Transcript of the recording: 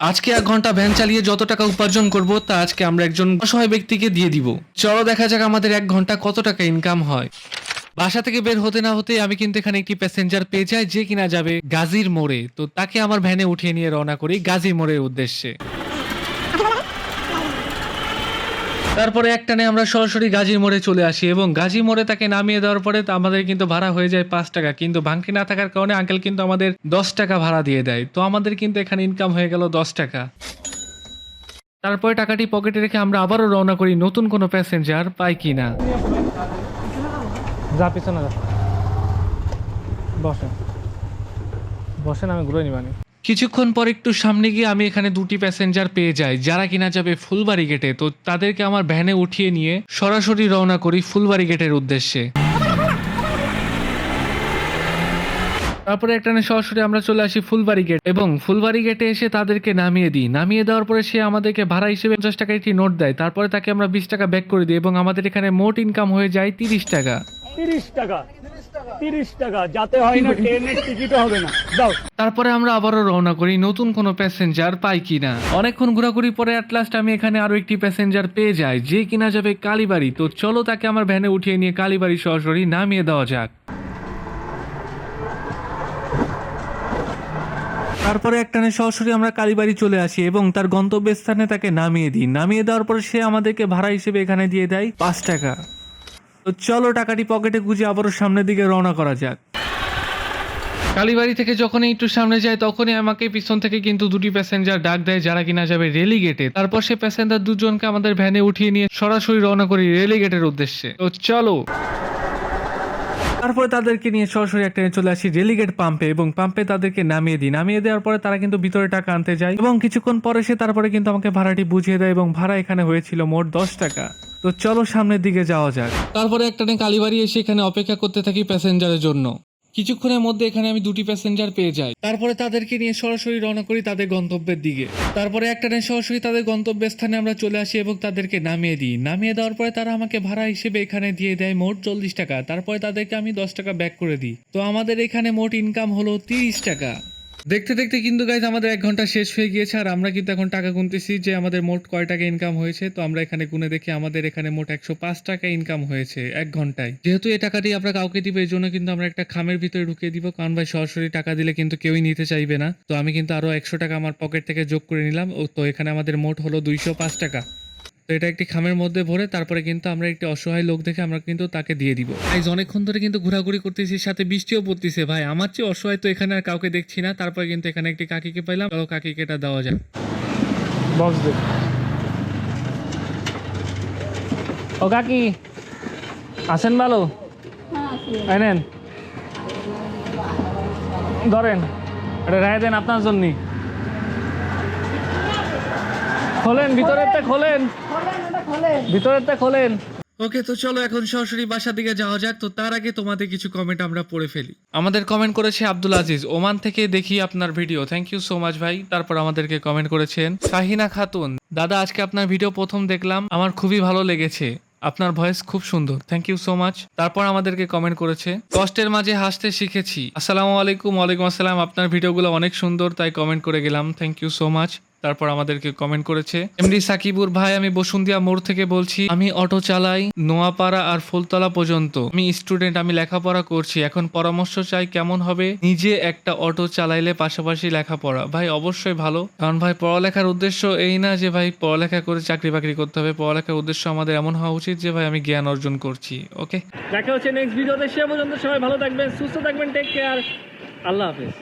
আজকে এক ঘণ্টা ভ্যান চালিয়ে যত টাকা উপার্জন করব, তা আজকে আমরা একজন অসহায় ব্যক্তিকে দিয়ে দিব। চলো দেখা যাক আমাদের এক ঘণ্টা কত টাকা ইনকাম হয়। বাসা থেকে বের হতে না হতে আমি কিন্তু এখানে একটি প্যাসেঞ্জার পেয়ে যাই, যে কিনা যাবে গাজীর মোড়ে। তো তাকে আমার ভ্যানে উঠিয়ে নিয়ে রওনা করি গাজীর মোড়ের উদ্দেশ্যে। তারপরে একটানে আমরা সরাসরি গাজীর মোড়ে চলে আসি এবং গাজী মোড়ে তাকে নামিয়ে দেওয়ার পরে আমাদের কিন্তু ভাড়া হয়ে যায় পাঁচ টাকা। কিন্তু ভাঙতি না থাকার কারণে আঙ্কেল কিন্তু আমাদের দশ টাকা ভাড়া দিয়ে দেয়। তো আমাদের কিন্তু এখানে ইনকাম হয়ে গেল দশ টাকা। তারপরে টাকাটি পকেটে রেখে আমরা আবারও রওনা করি নতুন কোনো প্যাসেঞ্জার পাই কি না যা পিছনে যা। বসেন। বসেন, আমি ঘুরে নিবানি কিছুক্ষণ পর একটু সামনে গিয়ে আমি এখানে দুটি প্যাসেঞ্জার পেয়ে যাই, যারা কিনা যাবে ফুলবাড়ি গেটে তো তাদেরকে আমার ভ্যানে উঠিয়ে নিয়ে সরাসরি রওনা করি ফুলবাড়ি গেটের উদ্দেশ্যে। তারপরে একটানে সরাসরি আমরা চলে আসি ফুলবাড়ি গেট এবং ফুলবাড়ি গেটে এসে তাদেরকে নামিয়ে দিই। নামিয়ে দেওয়ার পরে সে আমাদেরকে ভাড়া হিসেবে পঞ্চাশ টাকা একটি নোট দেয়। তারপরে তাকে আমরা বিশ টাকা ব্যাক করে দিই এবং আমাদের এখানে মোট ইনকাম হয়ে যায় তিরিশ টাকা। তিরিশ টাকা। তিরিশ টাকা, যাতে হয় না ট্রেনের হবে না। দাও। তারপরে আমরা আবারও রওনা করি, নতুন কোনো প্যাসেঞ্জার পাই কিনা। অনেকক্ষণ ঘোরাঘুরি পরে অ্যাট লাস্ট আমি এখানে একটি প্যাসেঞ্জার পেয়ে যাই, যে কিনা যাবে কালীবাড়ি। তো চলো তাকে আমার ভ্যানে উঠিয়ে নিয়ে কালীবাড়ি সরাসরি নামিয়ে দেওয়া যাক। তারপরে একটানে সরাসরি আমরা কালীবাড়ি চলে আসি এবং তার গন্তব্যস্থানে তাকে নামিয়ে দিই। নামিয়ে দেওয়ার পরে সে আমাদেরকে ভাড়া হিসেবে এখানে দিয়ে দেয় পাঁচ টাকা। তো চলো টাকাটি পকেটে গুজে আবারও সামনের দিকে রওনা করা যাক। কালীবাড়ি থেকে যখনই একটু সামনে যায় তখনই আমাকে পিছন থেকে কিন্তু দুটি প্যাসেঞ্জার ডাক দেয় যারা কিনা যাবে রেলিগেটে তারপর সে প্যাসেঞ্জার দুজনকে আমাদের ভ্যানে উঠিয়ে নিয়ে সরাসরি রওনা করি রেলিগেটের উদ্দেশ্যে। তো চলো। তারপরে তাদেরকে নিয়ে সরাসরি একটা চলে আসি রেলিগেট পাম্পে এবং পাম্পে তাদেরকে নামিয়ে দিই। নামিয়ে দেওয়ার পরে তারা কিন্তু ভিতরে টাকা আনতে যায় এবং কিছুক্ষণ পরে সে তারপরে কিন্তু আমাকে ভাড়াটি বুঝিয়ে দেয় এবং ভাড়া এখানে হয়েছিল মোট দশ টাকা। তো চলো সামনের দিকে যাওয়া যাক। তারপরে একটা কালীবাড়ি এসে এখানে অপেক্ষা করতে থাকি প্যাসেঞ্জারের জন্য। কিছুক্ষণের মধ্যে এখানে আমি দুটি প্যাসেঞ্জার পেয়ে যাই। তারপরে তাদেরকে নিয়ে সরাসরি রওনা করি তাদের গন্তব্যের দিকে। তারপরে একটা ট্রেন সরাসরি তাদের গন্তব্যের স্থানে আমরা চলে আসি এবং তাদেরকে নামিয়ে দিই। নামিয়ে দেওয়ার পরে তারা আমাকে ভাড়া হিসেবে এখানে দিয়ে দেয় মোট চল্লিশ টাকা। তারপরে তাদেরকে আমি দশ টাকা ব্যাক করে দিই। তো আমাদের এখানে মোট ইনকাম হলো তিরিশ টাকা। দেখতে দেখতে কিন্তু গাইজ আমাদের এক ঘণ্টা শেষ হয়ে গিয়েছে, আর আমরা কিন্তু এখন টাকা গুনতেছি যে আমাদের মোট কয় টাকা ইনকাম হয়েছে, তো আমরা এখানে গুনে দেখি আমাদের এখানে মোট একশো পাঁচ টাকা ইনকাম হয়েছে এক ঘন্টায়। যেহেতু এই টাকাটি আমরা কাউকে দিব, এই জন্য কিন্তু আমরা একটা খামের ভিতরে ঢুকিয়ে দিব, কারণ ভাই, সরাসরি টাকা দিলে কিন্তু কেউই নিতে চাইবে না। তো আমি কিন্তু আরও একশো টাকা আমার পকেট থেকে যোগ করে নিলাম, ও তো এখানে আমাদের মোট হলো দুইশো পাঁচ টাকা। তো এটা একটি খামের মধ্যে ভরে তারপরে কিন্তু আমরা একটি অসহায় লোক দেখে আমরা কিন্তু তাকে দিয়ে দিব। আইজ অনেকক্ষণ ধরে কিন্তু ঘোরাঘুরি করতেছি, সাথে বৃষ্টিও পড়তেছে। ভাই, আমার চেয়ে অসহায় তো এখানে আর কাউকে দেখছি না। তারপরে কিন্তু এখানে একটি কাকিকে পাইলাম। চলো কাকিকে এটা দেওয়া যাক। বক্স দে। ও কাকি, আসেন ভালো নেন ধরেন। এটা রায় দেন আপনার জন্যই। খোলেন ভিতরেরটা খোলেন। ভিতরেরটা খোলেন। ওকে তো চলো এখন সরাসরি বাসার দিকে যাওয়া যাক। তো তার আগে তোমাদের কিছু কমেন্ট আমরা পড়ে ফেলি। আমাদের কমেন্ট করেছে আব্দুল আজিজ ওমান থেকে দেখি আপনার video thank you so much ভাই। তারপর আমাদেরকে কমেন্ট করেছেন শাহিনা খাতুন। দাদা আজকে আপনার ভিডিও প্রথম দেখলাম। আমার খুবই ভালো লেগেছে। আপনার ভয়েস খুব সুন্দর। থ্যাংক ইউ সো মাচ তারপর আমাদেরকে কমেন্ট করেছে কষ্টের মাঝে হাসতে শিখেছি। আসসালামু আলাইকুম ওয়ালাইকুম আসসালাম। আপনার ভিডিওগুলো অনেক সুন্দর তাই কমেন্ট করে গেলাম। থ্যাংক ইউ সো মাচ তারপর আমাদেরকে কমেন্ট করেছে। এমডি সাকিবুর ভাই, আমি বসুন্ধিয়া মোড় থেকে বলছি, আমি অটো চালাই নোয়াপাড়া আর ফুলতলা পর্যন্ত। আমি স্টুডেন্ট আমি লেখাপড়া করছি। এখন পরামর্শ চাই কেমন হবে? নিজে একটা অটো চালাইলে পাশাপাশি লেখাপড়া। ভাই, অবশ্যই ভালো। কারণ ভাই, পড়ালেখার উদ্দেশ্য এই না যে ভাই, পড়ালেখা করে চাকরি বাকরি করতে হবে। পড়ালেখার উদ্দেশ্য আমাদের এমন হওয়া উচিত যে ভাই, আমি জ্ঞান অর্জন করছি। ওকে দেখা হচ্ছে নেক্সট ভিডিওতে সে পর্যন্ত সবাই ভালো থাকবেন, সুস্থ থাকবেন টেক কেয়ার আল্লাহ হাফেজ।